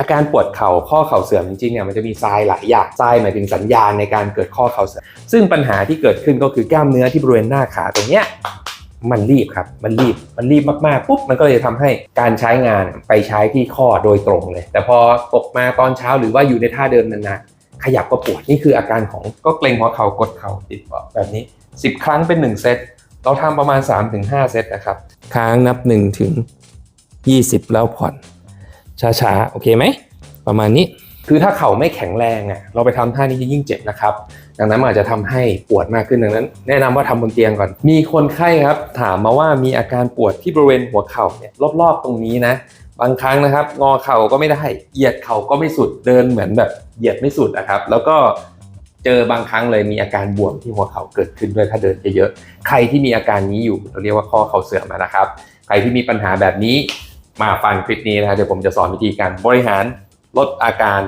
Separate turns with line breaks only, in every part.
อาการปวดเข่าข้อเข่าเสื่อมจริงๆเนี่ยมันจะมีทรายหลายอย่างทรายหมายถึงสัญญาณในการเกิดข้อเข่าเสื่อมซึ่งปัญหาที่เกิดขึ้นก็คือกล้ามเนื้อที่บริเวณหน้าขาตรงเนี้ยมันรีบครับ มันรีบ มันรีบมากๆ ปุ๊บ มันก็เลยทำให้การใช้งานไปใช้ที่ข้อโดยตรงเลย แต่พอตกมาตอนเช้าหรือว่าอยู่ในท่าเดิมนานๆ ขยับก็ปวด นี่คืออาการของก็เกร็งหัวเข่ากดเข่าติดแบบนี้ 10 ครั้งเป็น 1 เซต เราทำประมาณ 3-5 เซตนะครับ ค้างนับ1ถึง20 แล้วผ่อน ช้าๆ โอเคไหม ประมาณนี้ คือถ้าเข่าไม่แข็งแรงอะเราไปทำท่านี้จะยิ่งเจ็บนะครับ ดังนั้นมันอาจจะทำให้ปวดมากขึ้นดังนั้น แนะนำว่าทำบนเตียงก่อน มีคนไข้ครับ ถามมาว่ามีอาการปวดที่บริเวณหัวเข่าเนี่ยรอบๆตรงนี้นะบางครั้งนะครับ งอเข่าก็ไม่ได้เหยียดเข่าก็ไม่สุดเดินเหมือนแบบเหยียดไม่สุดนะครับ แล้วก็เจอบางครั้งเลยมีอาการบวมที่หัวเข่าเกิดขึ้นด้วยถ้าเดินเยอะๆใครที่มีอาการนี้อยู่เราเรียกว่าข้อเข่าเสื่อมนะครับ ใครที่มีปัญหาแบบนี้ มาฟังคลิปนี้นะครับเดี๋ยวผมจะสอนวิธีการบริหารลดอาการ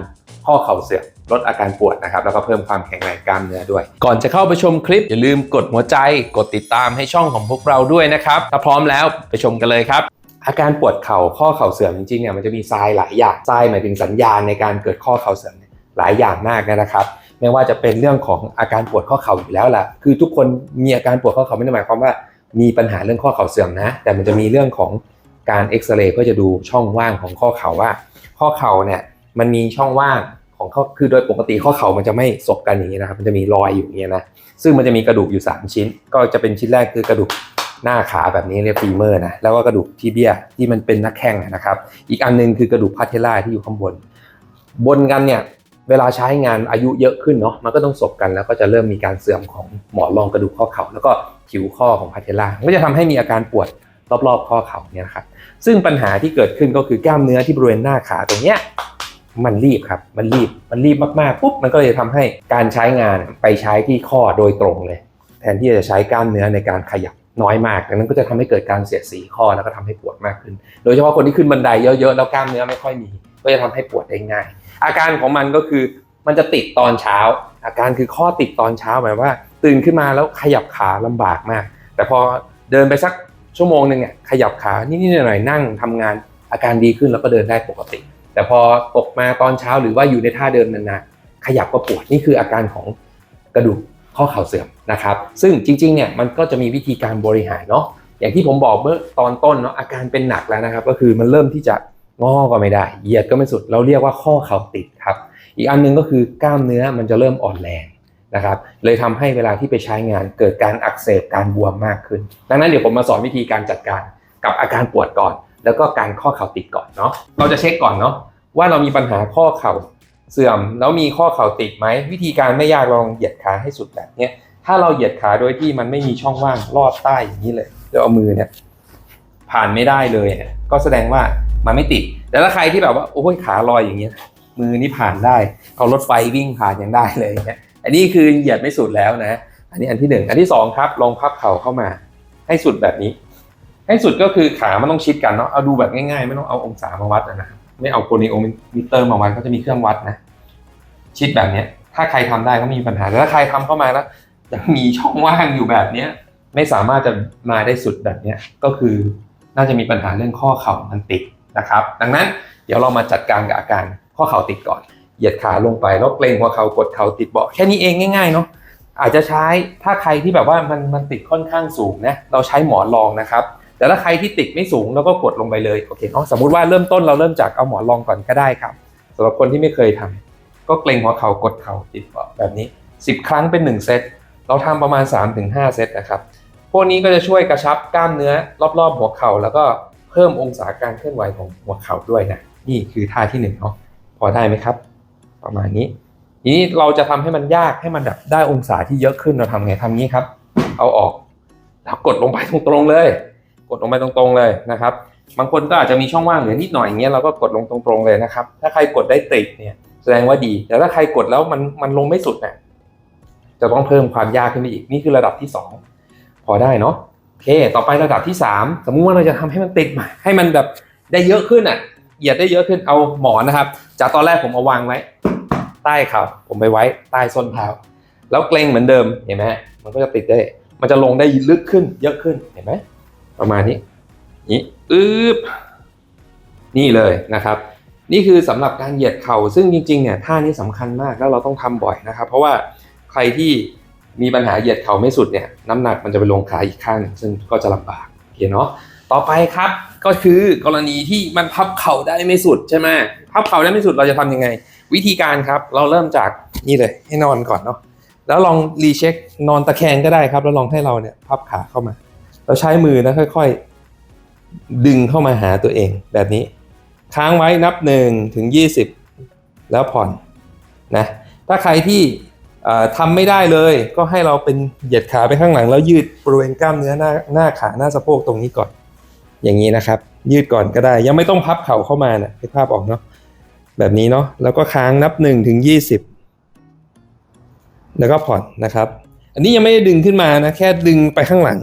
ข้อเข่าเสื่อมลดอาการปวดนะครับแล้วก็เพิ่มความแข็งแรงกล้ามเนื้อด้วย ก่อนจะเข้าไปชมคลิป อย่าลืมกดหัวใจกดติดตามให้ช่องของพวกเราด้วยนะครับ ถ้าพร้อมแล้วไปชมกันเลยครับอาการปวดเข่าข้อเข่าเสื่อมจริงๆเนี่ยมันจะมีทรายหลายอย่างทรายหมายถึงสัญญาณในการเกิดข้อเข่าเสื่อมหลายอย่างมากนะครับ ไม่ว่าจะเป็นเรื่องของอาการปวดข้อเข่าอยู่แล้วล่ะคือทุกคนมีอาการปวดข้อเข่าไม่ได้หมายความว่ามีปัญหาเรื่องข้อเข่าเสื่อมนะ แต่มันจะมีเรื่องของ การเอ็กซเรย์เพื่อจะดูช่องว่างของข้อเข่าว่า ข้อเข่าเนี่ยมันมีช่องว่างของข้อคือโดยปกติข้อเข่ามันจะไม่สบกันอย่างนี้นะครับ มันจะมีรอยอยู่อย่างนี้นะซึ่งมันจะมีกระดูกอยู่ 3 ชิ้น ก็จะเป็นชิ้นแรกคือกระดูกหน้าขาแบบนี้เรียกฟีเมอร์นะแล้วก็กระดูกทีเบียที่มันเป็นนักแข้งนะครับ อีกอันหนึงคือกระดูกพาเทล่าที่อยู่ข้างบน บนกันเนี่ยเวลาใช้งานอายุเยอะขึ้นเนาะมันก็ต้องสบกันแล้วก็จะเริ่มมีการเสื่อมของหมอนรองกระดูกข้อเข่าแล้วก็ผิวข้อของพาเทล่าก็จะทำให้มีอาการปวด รอบๆข้อเข่าเนี่ยครับซึ่งปัญหาที่เกิดขึ้นก็คือกล้ามเนื้อที่บริเวณหน้าขาตรงเนี้ยมันรีบครับ มันรีบ มันรีบมากๆปุ๊บ มันก็เลยทำให้การใช้งานไปใช้ที่ข้อโดยตรงเลย แทนที่จะใช้กล้ามเนื้อในการขยับน้อยมากดังนั้นก็จะทำให้เกิดการเสียดสีข้อแล้วก็ทำให้ปวดมากขึ้น โดยเฉพาะคนที่ขึ้นบันไดเยอะๆแล้วกล้ามเนื้อไม่ค่อยมี ก็จะทำให้ปวดได้ง่าย อาการของมันก็คือมันจะติดตอนเช้า อาการคือข้อติดตอนเช้าหมายว่า ตื่นขึ้นมาแล้วขยับขาลำบากมาก แต่พอเดินไปสัก ชั่วโมงหนึ่งอะขยับขานิดๆหน่อยๆนั่งทำงานอาการดีขึ้นแล้วก็เดินได้ปกติ แต่พอตกมาตอนเช้าหรือว่าอยู่ในท่าเดิมนานๆขยับก็ปวดนี่คืออาการของกระดูกข้อเข่าเสื่อมนะครับ ซึ่งจริงๆเนี่ยมันก็จะมีวิธีการบริหารเนาะอย่างที่ผมบอกเมื่อตอนต้นเนาะอาการเป็นหนักแล้วนะครับ ก็คือมันเริ่มที่จะงอก็ไม่ได้เหยียดก็ไม่สุด เราเรียกว่าข้อเข่าติดครับ อีกอันหนึงก็คือกล้ามเนื้อมันจะเริ่มอ่อนแรง นะครับเลยทำให้เวลาที่ไปใช้งานเกิดการอักเสบการบวมมากขึ้น ดังนั้นเดี๋ยวผมมาสอนวิธีการจัดการกับอาการปวดก่อน แล้วก็การข้อเข่าติดก่อนเนาะเราจะเช็คก่อนเนาะว่าเรามีปัญหาข้อเข่าเสื่อม แล้วมีข้อเข่าติดไหมวิธีการไม่ยากลองเหยียดขาให้สุดแบบเนี้ยถ้าเราเหยียดขาโดยที่มันไม่มีช่องว่างลอดใต้อย่างนี้เลยแล้วเอามือเนี่ยผ่านไม่ได้เลยเนี่ยก็แสดงว่ามันไม่ติด แต่ถ้าใครที่แบบว่าโอ้ยขาลอยอย่างเงี้ยมือนี่ผ่านได้เอารถไฟวิ่งผ่านยังได้เลยเนี่ย อันนี้คือเหยียดไม่สุดแล้วนะ อันนี้อันที่หนึ่งอันที่สองครับลองพับเข่าเข้ามา ให้สุดแบบนี้ ให้สุดก็คือขามันต้องชิดกันเนาะเอาดูแบบง่ายๆ ไม่ต้องเอาองศามาวัดนะครับไม่เอาโกนิโอมิเตอร์มาวัดก็จะมีเครื่องวัดนะ ชิดแบบเนี้ย ถ้าใครทำได้ก็ไม่มีปัญหาแต่ถ้าใครทำเข้ามาแล้วยังมีช่องว่างอยู่แบบเนี้ยไม่สามารถจะมาได้สุดแบบเนี้ยก็คือน่าจะมีปัญหาเรื่องข้อเข่ามันติดนะครับ ดังนั้นเดี๋ยวเรามาจัดการกับอาการข้อเข่าติดก่อน เหยียดขาลงไปแล้วเกรงหัวเข่ากดเข่าติดเบาะแค่นี้เองง่ายๆเนาะอาจจะใช้ถ้าใครที่แบบว่ามันมันติดค่อนข้างสูงนะเราใช้หมอนรองนะครับ แต่ถ้าใครที่ติดไม่สูงเราก็กดลงไปเลยโอเคเนาะสมมุติว่าเริ่มต้นเราเริ่มจากเอาหมอนรองก่อนก็ได้ครับสำหรับคนที่ไม่เคยทำก็เกรงหัวเข่ากดเข่าติดเบาะแบบนี้ 10 ครั้งเป็น1เซตเราทำประมาณ 3-5 เซตนะครับพวกนี้ก็จะช่วยกระชับกล้ามเนื้อรอบๆ หัวเข่าแล้วก็เพิ่มองศาการเคลื่อนไหวของหัวเข่าด้วยนะนี่คือท่าที่หนึ่งเนาะพอได้ไหมครับ ประมาณนี้ทีนี้เราจะทำให้มันยากให้มันแบบได้องศาที่เยอะขึ้นเราทำไงทำงี้ครับ เอาออกแล้วกดลงไปตรงๆเลย กดลงไปตรงๆเลยนะครับ บางคนก็อาจจะมีช่องว่างเหลือนิดหน่อยอย่างเงี้ยเราก็กดลงตรงๆเลยนะครับ ถ้าใครกดได้ติดเนี่ยแสดงว่าดี แต่ถ้าใครกดแล้วมันมันลงไม่สุดเนี่ยจะต้องเพิ่มความยากขึ้นไปอีกนี่คือระดับที่สองพอได้เนาะโอเค ต่อไประดับที่สามสมมุติว่าเราจะทำให้มันติดใหมาให้มันแบบได้เยอะขึ้นอะเหยียดได้เยอะขึ้นเอาหมอนนะครับ จากตอนแรกผมเอาวางไว้ ใต้เข่าผมไปไว้ใต้ส้นเท้า แล้วเกรงเหมือนเดิมเห็นไหมมันก็จะติดได้ มันจะลงได้ลึกขึ้นเยอะขึ้นเห็นไหมประมาณนี้นี่อึ๊บนี่เลยนะครับ นี่คือสำหรับการเหยียดเข่าซึ่งจริงๆเนี่ยท่านี้สำคัญมากแล้วเราต้องทำบ่อยนะครับ เพราะว่าใครที่มีปัญหาเหยียดเข่าไม่สุดเนี่ยน้ำหนักมันจะไปลงขาอีกข้างหนึ่งซึ่งก็จะลำบากโอเคเนาะต่อไปครับก็คือกรณีที่มันพับเข่าได้ไม่สุดใช่ไหมพับเข่าได้ไม่สุดเราจะทำยังไง วิธีการครับเราเริ่มจากนี่เลยให้นอนก่อนเนาะแล้วลองรีเช็คนอนตะแคงก็ได้ครับ แล้วลองให้เราเนี่ยพับขาเข้ามา เราใช้มือนะค่อย ๆ ดึงเข้ามาหาตัวเองแบบนี้ ค้างไว้นับ1ถึง 20 แล้วผ่อนนะถ้าใครที่ทำไม่ได้เลยก็ให้เราเป็นเหยียดขาไปข้างหลัง แล้วยืดบริเวณกล้ามเนื้อหน้าหน้าขาหน้าสะโพกตรงนี้ก่อน อย่างนี้นะครับ ยืดก่อนก็ได้ ยังไม่ต้องพับเข่าเข้ามานะให้ภาพออกเนาะ แบบนี้เนาะแล้วก็ค้างนับ1ถึง20 แล้วก็ผ่อนนะครับ อันนี้ยังไม่ได้ดึงขึ้นมานะ แค่ดึงไปข้างหลัง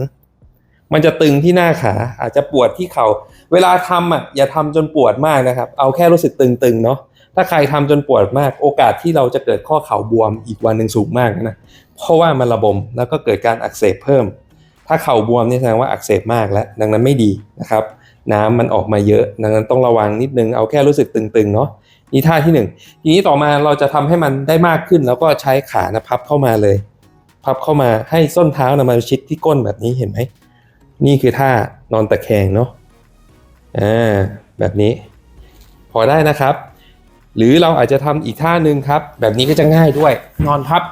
มันจะตึงที่หน้าขาอาจจะปวดที่เขา่าเวลาทำอะอย่าทำจนปวดมากนะครับ เอาแค่รู้สึกตึงๆเนาะถ้าใครทำจนปวดมากโอกาสที่เราจะเกิดข้อเข่าบวมอีกวันหนึ่งสูงมากนะเพราะว่ามันระบมแล้วก็เกิดการอักเสบเพิ่ม ถ้าเข่าบวมนี่แสดงว่าอักเสบมากแล้ว ดังนั้นไม่ดีนะครับ น้ำมันออกมาเยอะ ดังนั้นต้องระวังนิดนึงเอาแค่รู้สึกตึงๆเนาะ นี่ท่าที่หนึ่งทีนี้ต่อมาเราจะทำให้มันได้มากขึ้น แล้วก็ใช้ขานะพับเข้ามาเลย พับเข้ามาให้ส้นเท้านะมาชิดที่ก้นแบบนี้เห็นไหมนี่คือท่านอนตะแคงเนาะอ่าแบบนี้ พอได้นะครับ หรือเราอาจจะทำอีกท่าหนึ่งครับ แบบนี้ก็จะง่ายด้วย นอนพับ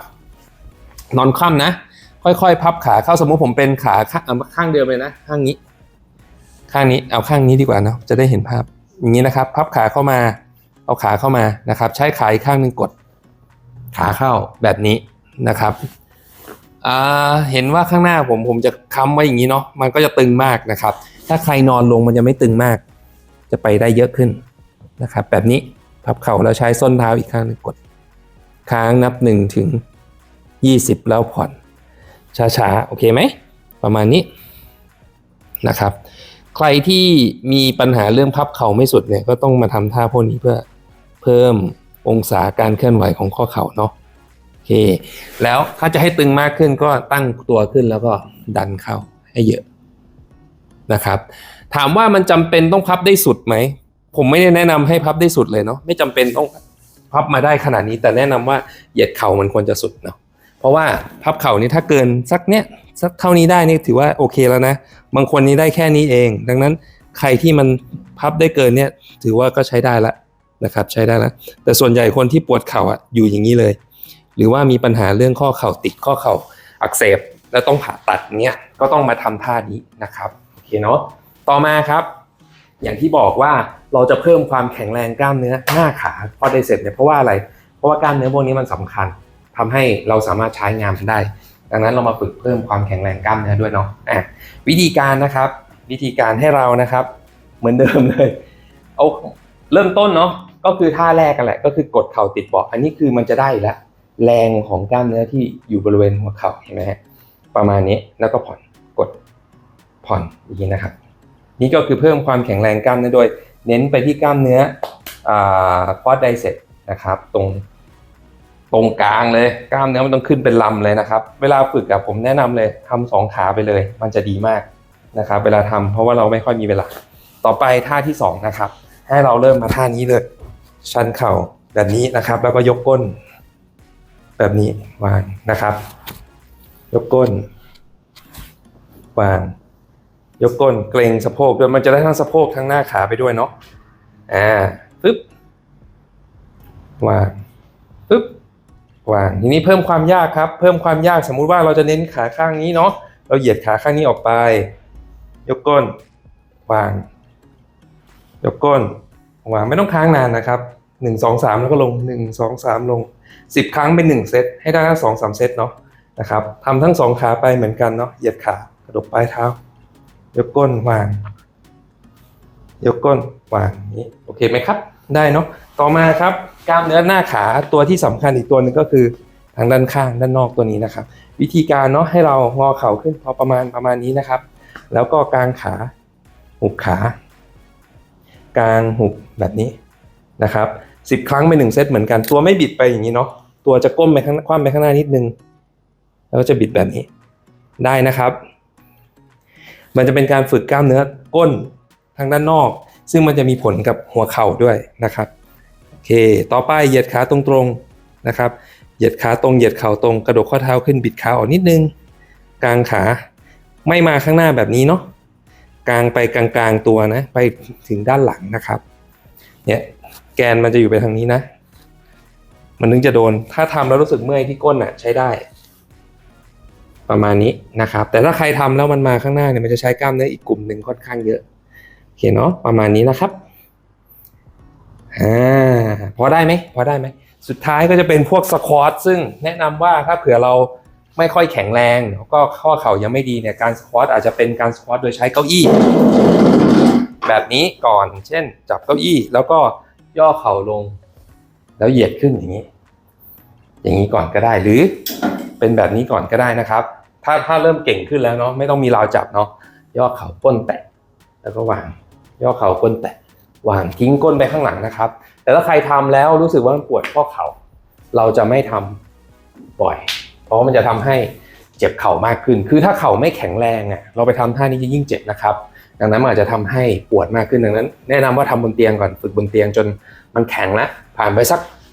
นอนคว่ำนะ ค่อยๆ พับขาเข้าสมมุติผมเป็นขาข้างเอาข้างเดียวเลยนะข้างนี้ ข้างนี้เอาข้างนี้ดีกว่าเนาะจะได้เห็นภาพอย่างนี้นะครับ พับขาเข้ามา เอาขาเข้ามานะครับ ใช้ขาอีกข้างหนึ่งกด ขาเข้าแบบนี้นะครับอ่าเห็นว่าข้างหน้าผมผมจะค้ำไว้อย่างนี้เนาะมันก็จะตึงมากนะครับ ถ้าใครนอนลงมันจะไม่ตึงมาก จะไปได้เยอะขึ้นนะครับ แบบนี้พับเข่าแล้วใช้ส้นเท้าอีกข้างหนึงกด ค้างนับ1ถึง20 แล้วผ่อน ช้าๆ โอเคไหม ประมาณนี้นะครับ ใครที่มีปัญหาเรื่องพับเข่าไม่สุดเนี่ยก็ต้องมาทำท่าพวกนี้เพื่อ เพิ่มองศาการเคลื่อนไหวของข้อเข่าเนาะโอเค แล้วถ้าจะให้ตึงมากขึ้นก็ตั้งตัวขึ้นแล้วก็ดันเข้าให้เยอะนะครับ ถามว่ามันจำเป็นต้องพับได้สุดไหม ผมไม่ได้แนะนำให้พับได้สุดเลยเนาะไม่จำเป็นต้องพับมาได้ขนาดนี้ แต่แนะนำว่าเหยียดเข่ามันควรจะสุดเนาะเพราะว่าพับเข่านี่ถ้าเกินสักเนี้ยสักเท่านี้ได้นี่ถือว่าโอเคแล้วนะ บางคนนี้ได้แค่นี้เอง ดังนั้นใครที่มันพับได้เกินเนี่ยถือว่าก็ใช้ได้ละ นะครับใช้ได้แล้ว แต่ส่วนใหญ่คนที่ปวดเข่าอะอยู่อย่างนี้เลย หรือว่ามีปัญหาเรื่องข้อเข่าติดข้อเข่าอักเสบแล้วต้องผ่าตัดเนี้ยก็ต้องมาทำท่านี้นะครับโอเคเนาะต่อมาครับ อย่างที่บอกว่าเราจะเพิ่มความแข็งแรงกล้ามเนื้อหน้าขาพอได้เสร็จเนี่ยเพราะว่าอะไร เพราะว่ากล้ามเนื้อพวกนี้มันสำคัญทำให้เราสามารถใช้งานมันได้ ดังนั้นเรามาฝึกเพิ่มความแข็งแรงกล้ามเนื้อด้วยเนาะอะวิธีการนะครับ วิธีการให้เรานะครับ เหมือนเดิมเลยเอาเริ่มต้นเนาะ ก็คือท่าแรกกันแหละก็คือกดเข่าติดเบาะอันนี้คือมันจะได้แล้วแรงของกล้ามเนื้อที่อยู่บริเวณหัวเข่าเห็นไหมฮะประมาณนี้แล้วก็ผ่อนกดผ่อนอย่างนี้นะครับ นี่ก็คือเพิ่มความแข็งแรงกล้ามเนื้อโดย เน้นไปที่กล้ามเนื้ออ่าฟอสไดเซปนะครับ ตรงตรงกลางเลยกล้ามเนื้อมันต้องขึ้นเป็นลำเลยนะครับ เวลาฝึกอะผมแนะนำเลยทำสองขาไปเลย มันจะดีมากนะครับ เวลาทำเพราะว่าเราไม่ค่อยมีเวลา ต่อไปท่าที่สองนะครับให้เราเริ่มมาท่านี้เลย ชันเข่าแบบนี้นะครับ แล้วก็ยกก้น แบบนี้วางนะครับ ยกก้น วาง ยกก้นเกรงสะโพกด้วยมันจะได้ทั้งสะโพกทั้งหน้าขาไปด้วยเนาะอ่าปึ๊บวางปึ๊บวางทีนี้เพิ่มความยากครับ เพิ่มความยากสมมุติว่าเราจะเน้นขาข้างนี้เนาะเราเหยียดขาข้างนี้ออกไป ยกก้น วาง ยกก้น วางไม่ต้องค้างนานนะครับหนึ่งสองสามแล้วก็ลงหนึ่งสองสามลงสิบครั้งเป็นหนึ่งเซตให้ได้สองสามเซตเนาะนะครับทำทั้งสองขาไปเหมือนกันเนาะเหยียดขากระดกปลายเท้ายกก้นวาง ยกก้นวางนี้โอเคไหมครับ ได้เนาะต่อมาครับกล้ามเนื้อหน้าขาตัวที่สำคัญอีกตัวหนึ่งก็คือทางด้านข้างด้านนอกตัวนี้นะครับ วิธีการเนาะให้เรางอเข่าขึ้นพอประมาณประมาณนี้นะครับ แล้วก็กางขาหุบขา กางหุบแบบนี้นะครับสิบครั้งเป็นหนึ่งเซตเหมือนกันตัวไม่บิดไปอย่างนี้เนาะตัวจะก้มไปข้างคว่ำไปข้างหน้านิดนึง แล้วก็จะบิดแบบนี้ได้นะครับ มันจะเป็นการฝึกกล้ามเนื้อก้นทางด้านนอก ซึ่งมันจะมีผลกับหัวเข่าด้วยนะครับโอเค ต่อไปเหยียดขาตรงๆนะครับ เหยียดขาตรงเหยียดเข่าตรงกระดกข้อเท้าขึ้นบิดขาออกนิดนึง กลางขาไม่มาข้างหน้าแบบนี้เนาะ กลางไปกลางๆตัวนะ ไปถึงด้านหลังนะครับ เนี่ยแกนมันจะอยู่ไปทางนี้นะ มันถึงจะโดน ถ้าทำแล้วรู้สึกเมื่อยที่ก้นอะใช้ได้ ประมาณนี้นะครับ แต่ถ้าใครทำแล้วมันมาข้างหน้าเนี่ยมันจะใช้กล้ามเนื้ออีกกลุ่มหนึ่งค่อนข้างเยอะโอเคเนาะประมาณนี้นะครับอ่าพอได้ไหมพอได้ไหมสุดท้ายก็จะเป็นพวกสควอตซึ่งแนะนำว่าถ้าเผื่อเรา ไม่ค่อยแข็งแรงแล้วก็ข้อเข่ายังไม่ดีเนี่ยการสควอตอาจจะเป็นการสควอตโดยใช้เก้าอี้ แบบนี้ก่อน เช่น จับเก้าอี้แล้วก็ย่อเข่าลง แล้วเหยียดขึ้นอย่างนี้ อย่างนี้ก่อนก็ได้หรือเป็นแบบนี้ก่อนก็ได้นะครับ ถ้าถ้าเริ่มเก่งขึ้นแล้วเนาะไม่ต้องมีราวจับเนาะย่อเข่าก้นแตะแล้วก็วาง ย่อเข่าก้นแตะวางทิ้งก้นไปข้างหลังนะครับ แต่ถ้าใครทำแล้วรู้สึกว่ามันปวดข้อเข่าเราจะไม่ทำบ่อย เพราะมันจะทำให้เจ็บเข่ามากขึ้น คือถ้าเข่าไม่แข็งแรงอะเราไปทำท่านี้จะยิ่งเจ็บนะครับ ดังนั้นมันอาจจะทำให้ปวดมากขึ้นดังนั้น แนะนำว่าทำบนเตียงก่อนฝึกบนเตียงจนมันแข็งแล้วผ่านไปสัก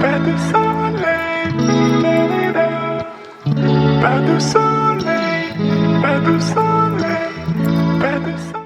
Pas de soleil, pas de soleil, pas de soleil.